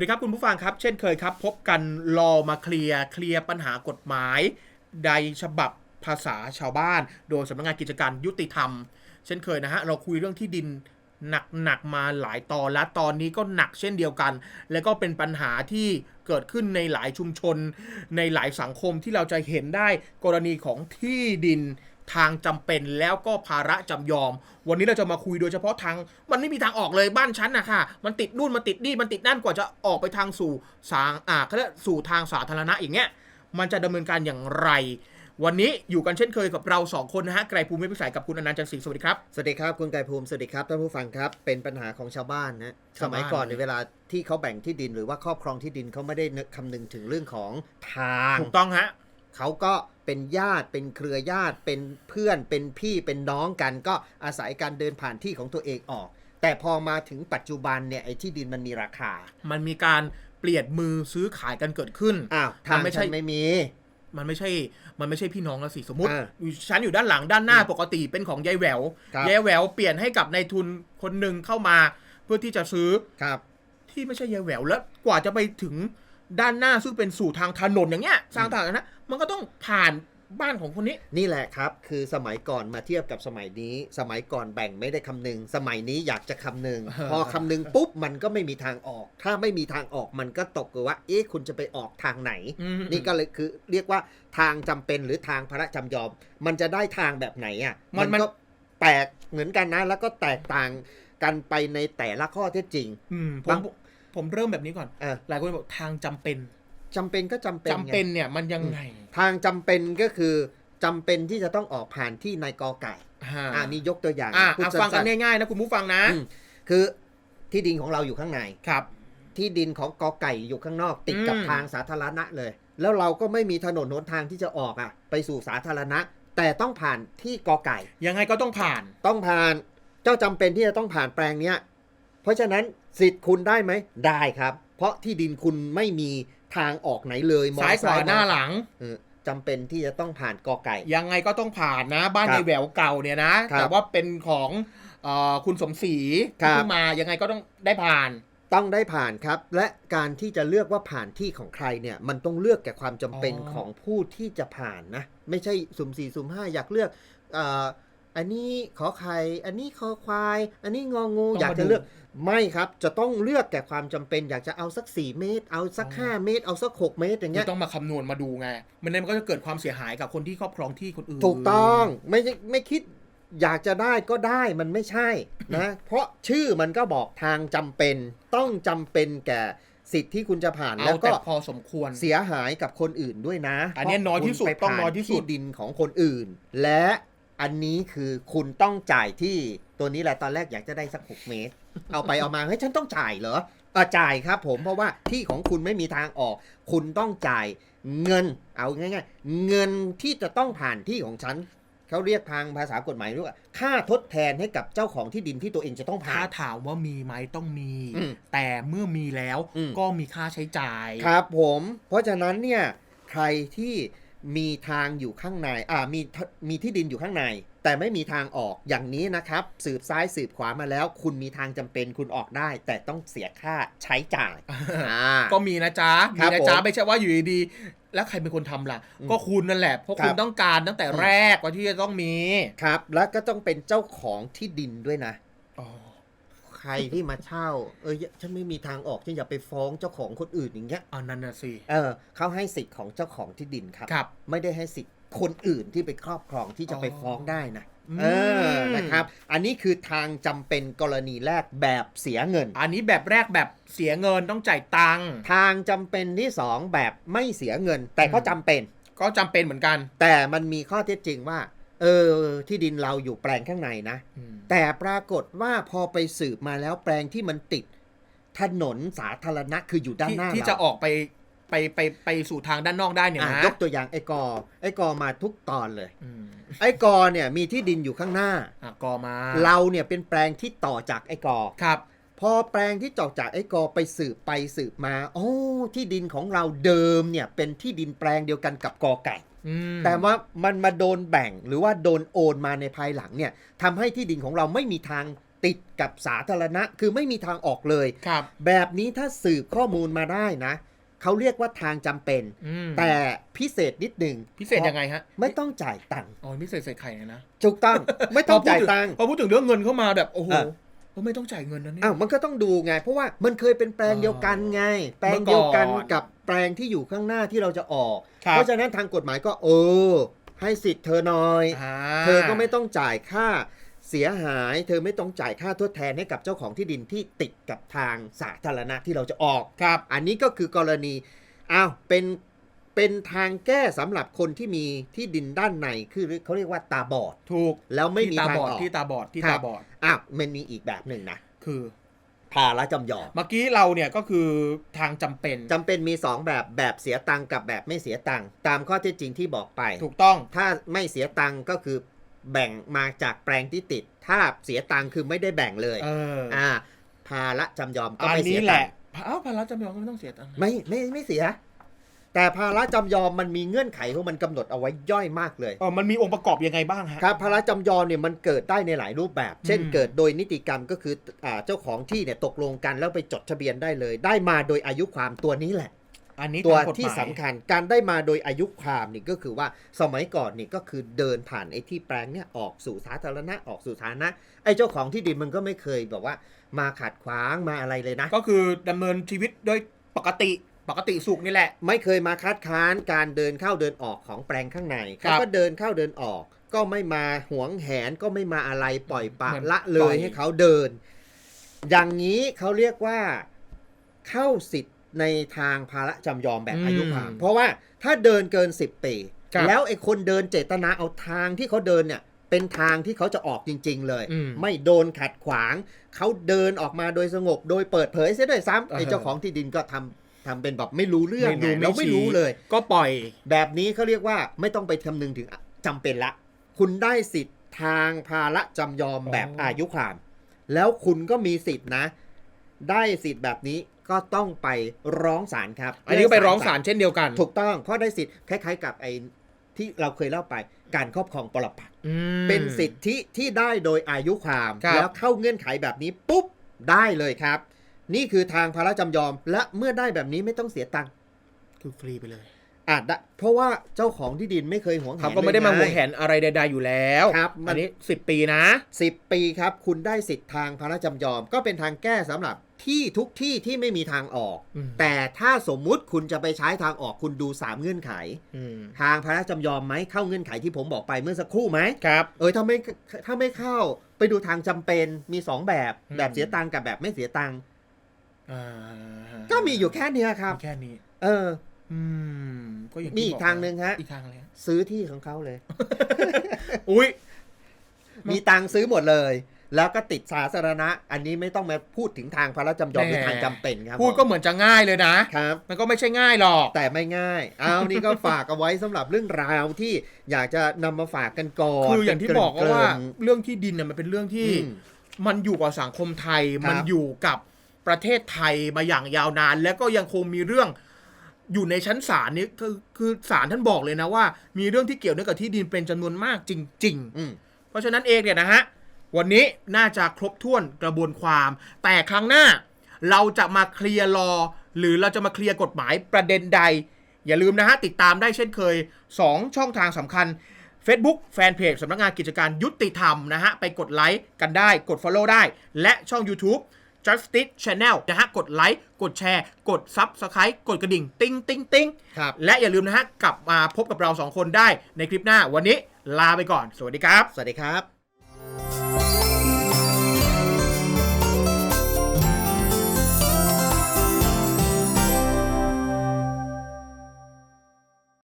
วัสดีครับคุณผู้ฟังครับ เช่นเคยครับ พบกันรอมาเคลียร์เคลียร์ปัญหากฎหมาย ใดฉบับภาษาชาวบ้าน โดยสำนักงานกิจการยุติธรรม เช่นเคยนะฮะเราคุยเรื่องที่ดินหนักๆมาหลายตอนและตอนนี้ก็หนักเช่นเดียวกัน และก็เป็นปัญหาที่เกิดขึ้นในหลายชุมชน ในหลายสังคมที่เราจะเห็นได้กรณีของที่ดิน ทางจำเป็นแล้วก็ภาระจำยอม วันนี้เราจะมาคุยโดยเฉพาะทาง มันไม่มีทางออกเลยบ้านฉันนะค่ะมันติดนู่นมันติดนี่มันติดนั่นกว่าจะออกไปทางสู่สางอ่าเขาเรียกสู่ทางสาธารณะอย่างเงี้ยมันจะดำเนินการอย่างไร วันนี้อยู่กันเช่นเคยกับเราสองคนนะฮะไกรภูมิพิสัยกับคุณอนันต์จันทร์ศรีสวัสดีครับ สวัสดีครับคุณไก่ภูมิสวัสดีครับท่านผู้ฟังครับ เป็นปัญหาของชาวบ้านนะสชาวบ้านมัยก่อนในยเวลาที่เขาแบ่งที่ดินหรือว่าครอบครองที่ดินเขาไม่ได้นึกคำนึงถึงเรื่องของทางถูกต้องฮะเขาก็ เป็นญาติ เป็นเครือญาติ เป็นเพื่อน เป็นพี่ เป็นน้องกัน ก็อาศัยการเดินผ่านที่ของตัวเองออก แต่พอมาถึงปัจจุบันเนี่ยไอ้ที่ดินมันมีราคา มันมีการเปลี่ยนมือซื้อขายกันเกิดขึ้นอ้าวทางมันไม่ใช่ฉันไม่มีมันไม่ใช่ มันไม่ใช่พี่น้องแล้วสิสมมติอ่าฉันอยู่ด้านหลังด้านหน้าปกติเป็นของยายแหววครับยายแหววเปลี่ยนให้กับนายทุนคนหนึ่งเข้ามา เพื่อที่จะซื้อครับ ที่ไม่ใช่ยายแหววแล้วกว่าจะไปถึง ด้านหน้าซึ่งเป็นสู่ทางถนนอย่างเงี้ยทางถนนนะมันก็ต้องผ่านบ้านของคนนี้ นี่แหละครับ คือสมัยก่อนมาเทียบกับสมัยนี้ สมัยก่อนแบ่งไม่ได้คำนึง สมัยนี้อยากจะคำนึง พอคำนึงปุ๊บมันก็ไม่มีทางออก ถ้าไม่มีทางออกมันก็ตกกับว่า เอ๊ะคุณจะไปออกทางไหน อืม นี่ก็เลยคือเรียกว่าทางจำเป็นหรือทางพระจำยอม มันจะได้ทางแบบไหนอะมันมัน ก็แปลกเหมือนกันนะ แล้วก็แตกต่างกันไปในแต่ละข้อเท็จจริง อืมผมบาง ผมเริ่มแบบนี้ก่อนเออหลายคนบอกทางจำเป็นจำเป็นก็จำเป็นจำเป็นไงเนี่ยมันยังไงทางจำเป็นก็คือจำเป็นที่จะต้องออกผ่านที่นายกอไก่อ่าอ่านี่ยกตัวอย่างอะพูดอะฟังกันสั้ๆง่ายๆนะคุณผู้ฟังนะอืมคือที่ดินของเราอยู่ข้างใน ครับ ที่ดินของกอไก่อยู่ข้างนอก ติดกับอืม ทางสาธารณะเลย แล้วเราก็ไม่มีถนนหนทางที่จะออกอะ ไปสู่สาธารณะ แต่ต้องผ่านที่กอไก่ ยังไงก็ต้องผ่าน ต้องผ่านเจ้าจำเป็นที่จะต้องผ่านแปลงเนี้ย เพราะฉะนั้นสิทธิ์คุณได้ไหมได้ครับ เพราะที่ดินคุณไม่มีทางออกไหนเลยมองซ้ายขวาหน้าหลังเออจำเป็นที่จะต้องผ่านกอไก่ ยังไงก็ต้องผ่านนะ บ้านครับในแหววเก่าเนี่ยนะครับแต่ว่าเป็นของเอ่อคุณสมศรีครัที่บเพิ่งมายังไงก็ต้องได้ผ่านต้องได้ผ่านครับ และการที่จะเลือกว่าผ่านที่ของใครเนี่ย มันต้องเลือกแก่ความจำเป็นอ๋อของผู้ที่จะผ่านนะ ไม่ใช่สุ่มสี่สุ่มห้าอยากเลือกเอ่ ออันนี้ขอไข่ อันนี้คอควาย อันนี้งองูอยากจะเลือก ไม่ครับ จะต้องเลือกแก่ความจำเป็น อยากจะเอาสัก 4 เมตร เอาสัก5เมตร เอาสัก 6 เมตรอย่างเงี้ย ต้องมาคำนวณมาดูไง มันนั้นมันก็จะเกิดความเสียหายกับคนที่ครอบครองที่คนอื่นถูกต้องไม่ใช่ไม่คิดอยากจะได้ก็ได้มันไม่ใช่นะ เพราะชื่อมันก็บอกทางจำเป็นต้องจำเป็นแก่สิทธิ์ที่คุณจะผ่านเอาแล้วก็แต่พอสมควร เสียหายกับคนอื่นด้วยนะอันเนี้ยน้อยที่สุดเพราะคุณไปต้องน้อยที่สุด ผ่าดินของคนอื่น และ อันนี้คือคุณต้องจ่ายที่ตัวนี้แหละตอนแรกอยากจะได้สัก 6 เมตร เอาไปเอามาเฮ้ยฉันต้องจ่ายเหรอเออจ่ายครับผมเพราะว่าที่ของคุณไม่มีทางออก คุณต้องจ่ายเงินเอาง่ายๆ เงินที่จะต้องผ่านที่ของฉันเขาเรียกทางภาษากฎหมายเรียกว่าค่าทดแทนให้กับเจ้าของที่ดินที่ตัวเองจะต้องผ่าถ้าน ถามว่ามีไหมต้องมี อืมแต่เมื่อมีแล้วอืม ก็มีค่าใช้จ่าย ครับผม เพราะฉะนั้นเนี่ยใครที่ มีทางอยู่ข้างในอ่ามีทมีที่ดินอยู่ข้างใน แต่ไม่มีทางออกอย่างนี้นะครับ สืบซ้ายสืบขวามาแล้ว คุณมีทางจำเป็นคุณออกได้ แต่ต้องเสียค่าใช้จ่ายอ่าก็มีนะจ๊ะครัมีบนะจ๊ะผมไม่ใช่ว่าอยู่ดีๆแล้วใครเป็นคนทำล่ะอืมก็คุณนั่นแหละ เพราะครับคุณต้องการตั้งแต่อืมแรกว่าที่จะต้องมีครับ แล้วก็ต้องเป็นเจ้าของที่ดินด้วยนะอ๋อ ใครที่มาเช่า เออฉันไม่มีทางออกฉันอย่าไปฟ้องเจ้าของคนอื่นอย่างเงี้ยอันนั้นน่ะสิเออเขาให้สิทธิ์ของเจ้าของที่ดินครับ ครับ ไม่ได้ให้สิทธิ์คนอื่นที่ไปครอบครองที่จะไปอ๋อฟ้องได้นะอืมเออนะครับ อันนี้คือทางจำเป็นกรณีแรกแบบเสียเงิน อันนี้แบบแรกแบบเสียเงินต้องจ่ายตังค์ทางจำเป็นที่สองแบบไม่เสียเงิน แต่ก็อืมจำเป็น ก็จำเป็นเหมือนกัน แต่มันมีข้อเท็จจริงว่า เออที่ดินเราอยู่แปลงข้างในนะอืมแต่ปรากฏว่าพอไปสืบมาแล้วแปลงที่มันติด ถนนสาธารณะคืออยู่ด้านที่หน้าที่เราจะออกไปไปไปไปสู่ทางด้านนอกได้เนี่ยอะนะยกตัวอย่างไอ้กอไอ้กอมาทุกตอนเลยอืมไอ้กอเนี่ยมีที่ดินอยู่ข้างหน้าอะกอมา เราเนี่ยเป็นแปลงที่ต่อจากไอ้กอครับ พอแปลงที่จอกจากไอ้กอไปสืบไปสืบมา โอ้ที่ดินของเราเดิมเนี่ยเป็นที่ดินแปลงเดียวกันกับกอไก่อืม แต่ว่ามันมาโดนแบ่งหรือว่าโดนโอนมาในภายหลังเนี่ยทำให้ที่ดินของเราไม่มีทางติดกับสาธารณะ คือไม่มีทางออกเลยครับแบบนี้ถ้าสืบข้อมูลมาได้นะเขาเรียกว่าทางจำเป็นอืมแต่พิเศษนิดหนึ่งพิเศษยังไงฮะ ไม่ต้องจ่ายตังค์อ๋อพิเศษใส่ไข่นะถูกต้องไม่ต้องจ่ายตังค์พอพูดถึงเรื่องเงินเข้ามาแบบโอ้โหอะ ก็ไม่ต้องจ่ายเงินนะเนี่ย อ้าวมันก็ต้องดูไง เพราะว่ามันเคยเป็นแปลงเดียวกันไง แปลงเมื่อก่อนเดียวกันกับแปลงที่อยู่ข้างหน้าที่เราจะออก ครับ เพราะฉะนั้นทางกฎหมายก็เออ ให้สิทธิ์เธอหน่อย อ่าเธอก็ไม่ต้องจ่ายค่าเสียหาย เธอไม่ต้องจ่ายค่าทดแทนให้กับเจ้าของที่ดินที่ติดกับทางสาธารณะที่เราจะออก ครับ อันนี้ก็คือกรณี อ้าว เป็น เป็นทางแก้สำหรับคนที่มีที่ดินด้านใน คือเขาเรียกว่าตาบอด ถูกแล้วไม่มีที่ตาทางบอดออก ที่ตาบอดที่ครัตาบบอด อ้าวมันมีอีกแบบหนึ่งนะ คือภาระจำยอม เมื่อกี้เราเนี่ยก็คือทางจำเป็น จำเป็นมี 2 แบบแบบเสียตังค์กับแบบไม่เสียตังค์ตามข้อเท็จจริงที่บอกไป ถูกต้อง ถ้าไม่เสียตังค์ก็คือแบ่งมาจากแปลงที่ติด ถ้าเสียตังค์คือไม่ได้แบ่งเลยเอออ่าภาระจำยอมก็อันไม่เสีนี้ยแหตัละงค์เอ้าภาระจำยอมก็ไม่ต้องเสียตังค์ไม่ไม่ไม่เสีย แต่ภาระจำยอมมันมีเงื่อนไขของมันกำหนดเอาไว้ย่อยมากเลย เออมันมีองค์ประกอบยังไงบ้างฮะ ครับภาระจำยอมเนี่ยมันเกิดได้ในหลายรูปแบบ เช่น อืม เกิดโดยนิติกรรมก็คืออ่าเจ้าของที่เนี่ยตกลงกันแล้วไปจดทะเบียนได้เลย ได้มาโดยอายุความตัวนี้แหละ อันนี้ตัวตามกฎหมายที่สำคัญการได้มาโดยอายุความนี่ก็คือว่าสมัยก่อนนี่ก็คือเดินผ่านไอ้ที่แปลงเนี่ยออกสู่สาธารณะออกสู่สาธารณะไอ้เจ้าของที่ดินมันก็ไม่เคยแบบว่า มาขัดขวางมาอะไรเลยนะ ก็คือดำเนินชีวิตโดยปกติ ปกติสุขนี่แหละ ไม่เคยมาคัดค้านการเดินเข้าเดินออกของแปลงข้างในครัเขาบก็เดินเข้าเดินออก ก็ไม่มาหวงแหนก็ไม่มาอะไรปล่อยปละเหมือนละเลปล่อยย ให้เขาเดิน อย่างนี้เขาเรียกว่าเข้าสิทธิ์ในทางภาระจำยอมแบบอายุความเพราะว่าถ้าเดินเกิน 10 ปี ครับ แล้วไอ้คนเดินเจตนาเอาทางที่เขาเดินเนี่ยเป็นทางที่เขาจะออกจริง ๆ เลย อืม ไม่โดนขัดขวาง เขาเดินออกมาโดยสงบโดยเปิดเผยเสียด้วยซ้ำเออไอ้เจ้าของที่ดินก็ทำ ทำเป็นแบบไม่รู้เรื่องไม่ไงรู้ไม่เราไม่ชี้รู้เลย ก็ปล่อย แบบนี้เขาเรียกว่าไม่ต้องไปคำนึงถึงจำเป็นละ คุณได้สิทธิ์ทางภาระจำยอมอ๋อแบบอายุความ แล้วคุณก็มีสิทธิ์นะ ได้สิทธิ์แบบนี้ก็ต้องไปร้องศาลครับ อันนี้ก็ไปร้องศาลเช่นเดียวกัน ถูกต้องเพราะได้สิทธิ์คล้ายๆกับไอ้ที่เราเคยเล่าไปการครอบครองปรปักษ์อืมเป็นสิทธิที่ได้โดยอายุความครับแล้วเข้าเงื่อนไขแบบนี้ปุ๊บได้เลยครับ นี่คือทางภาระจำยอม และเมื่อได้แบบนี้ไม่ต้องเสียตังค์คือฟรีไปเลยอาจได้เพราะว่าเจ้าของที่ดินไม่เคยหวงแหนเขาก็ไม่ได้มาเลยหวงแหนอะไรใดๆอยู่แล้วครับมันอันนี้สิบปีนะสิบปีครับ คุณได้สิทธิ์ทางภาระจำยอม ก็เป็นทางแก้สำหรับที่ทุกที่ที่ไม่มีทางออกอืมแต่ถ้าสมมุติคุณจะไปใช้ทางออกคุณดู 3 เงื่อนไขอืมทางภาระจำยอมไหมเข้าเงื่อนไขที่ผมบอกไปเมื่อสักครู่ไหมครับเออถ้าไม่ถ้าไม่เข้าไปดูทางจำเป็นมี 2 แบบอืมแบบเสียตังค์กับแบบไม่เสียตังค์อ่า ก็มีอยู่แค่เนี้ยครับมีแค่นี้ เออ อืม ก็อย่างมีที่อีกบทางหนึ่งฮะ อีกทางอะไรฮะซื้อที่ของเขาเลย อุ้ยมีตังค์ซื้อหมดเลย แล้วก็ติดสาธารณะ อันนี้ไม่ต้องมาพูดถึงทางภาระจำยอมเป็นทางจำเป็นครับ พูดก็เหมือนจะง่ายเลยนะครับ มันก็ไม่ใช่ง่ายหรอก แต่ไม่ง่าย เอานี่ก็ฝากเอาไว้สำหรับเรื่องราวที่อยากจะนำมาฝากกันก่อน คืออย่างที่บอกเกริ่นๆว่าเรื่องที่ดินเนี่ยมันเป็นเรื่องที่อืมมันอยู่กับสังคมไทยครับมันอยู่กับ ประเทศไทยมาอย่างยาวนาน แล้วก็ยังคงมีเรื่องอยู่ในชั้นศาลนี้คือคือศาลท่านบอกเลยนะว่า มีเรื่องที่เกี่ยวเนื่องกับที่ดินเป็นจำนวนมากจริงๆอืมเพราะฉะนั้นเองเนี่ยนะฮะวันนี้น่าจะครบถ้วนกระบวนความ แต่ครั้งหน้าเราจะมาเคลียร์รอ หรือเราจะมาเคลียร์กฎหมายประเด็นใด อย่าลืมนะฮะ ติดตามได้เช่นเคย 2 ช่องทางสำคัญ Facebook แฟนเพจสำนักงานกิจการยุติธรรมนะฮะ ไปกดไลค์กันได้กด Follow ได้ และช่อง YouTube Justice Channel นะฮะ กดไลค์กดแชร์ กด Subscribe กดกระดิ่ง ติ้งติ้งติ้งครับ และอย่าลืมนะฮะกลับมาพบกับเราสองคนได้ในคลิปหน้าวันนี้ลาไปก่อน สวัสดีครับ สวัสดีครับ